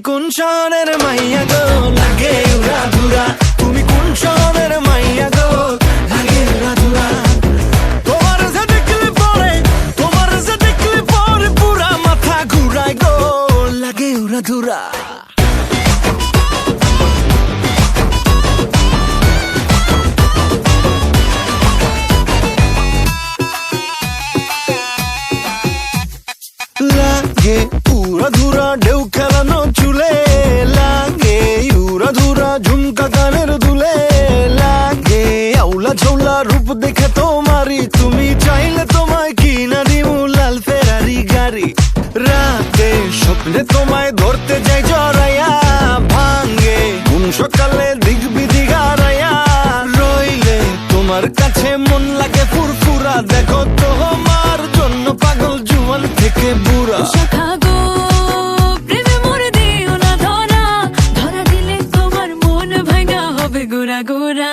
কোন শহরের মাইয়া গো? লাগে উড়া তুমি কোন শহরের মাইয়া গো? লাগে যে দেখলে পরে, তোমার যে দেখলে পরে পুরা মাথা ঘুরায় গো। লাগে উড়া ধুরা। লাগে উড়া ধুরা ঝৌলা রূপ দেখে তোমারি তুমি চাইলে তোমায় কিনা দিমু লাল ফেরারি গাড়ি। রাতে স্বপ্নে তোমায় ধরতে যাই জড়াইয়া ভাঙ্গে কোন সকালে দিক বিধি গারাইয়া রইলে তোমার কাছে মন লাগে ফুরফুরা, দেখো তোমার জন্য পাগল জুয়ান থেকে বুড়া। গোরা গোরা